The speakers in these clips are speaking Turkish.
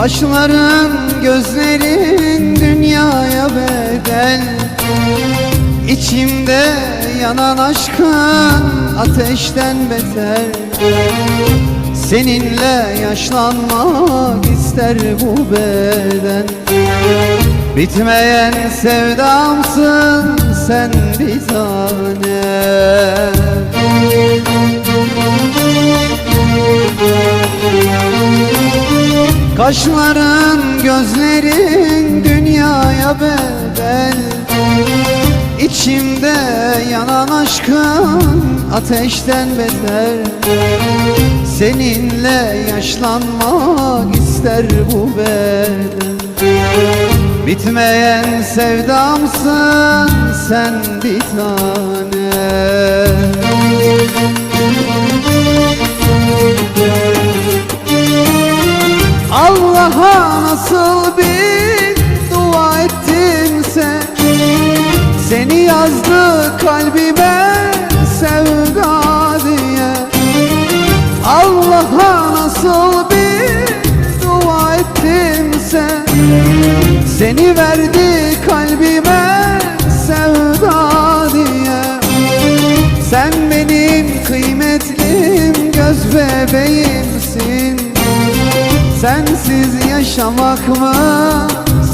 Kaşların, gözlerin dünyaya bedel. İçimde yanan aşkın ateşten beter. Seninle yaşlanmak ister bu beden. Bitmeyen sevdamsın sen bir tane Kaşların, gözlerin dünyaya bedel. İçimde yanan aşkın ateşten beter Seninle yaşlanmak ister bu beden Bitmeyen sevdamsın sen bir tane Seni yazdı kalbime sevda diye. Allah'a nasıl bir dua ettimse Seni verdi kalbime sevda diye. Sen benim kıymetlim göz bebeğimsin. Sensiz yaşamak mı?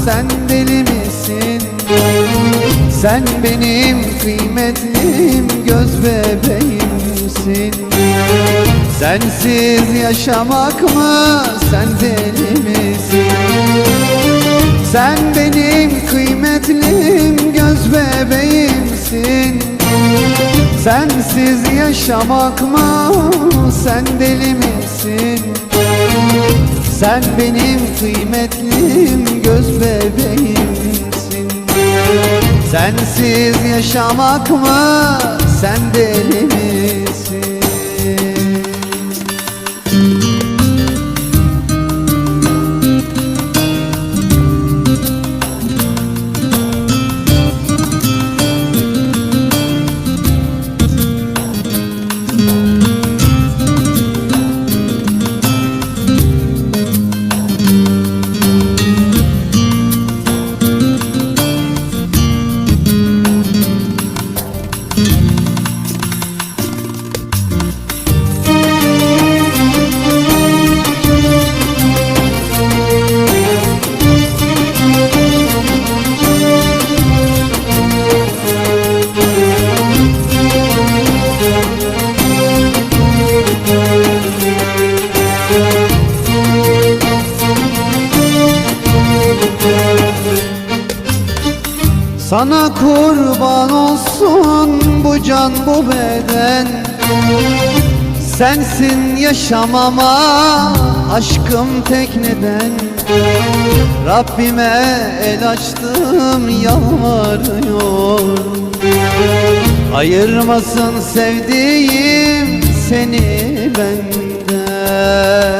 Sen deli misin Sen benim kıymetlim göz bebeğimsin. Sensiz yaşamak mı sen deli misin? Sen benim kıymetlim göz bebeğimsin. Sensiz yaşamak mı sen deli misin? Sen benim kıymetlim Sensiz yaşamak mı? Sen deli misin Sana kurban olsun bu can bu beden. Sensin yaşamama aşkım tek neden. Rabbime el açtım yalvarıyorum. Ayırmasın sevdiğim seni benden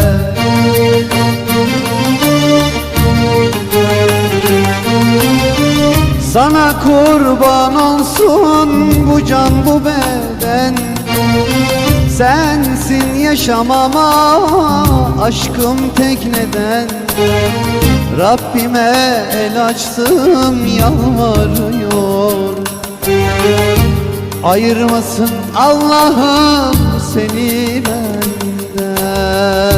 Sana kurban olsun bu can bu beden. Sensin yaşamama aşkım tek neden. Rabbime el açtım yalvarıyor. Ayırmasın Allah'ım seni benden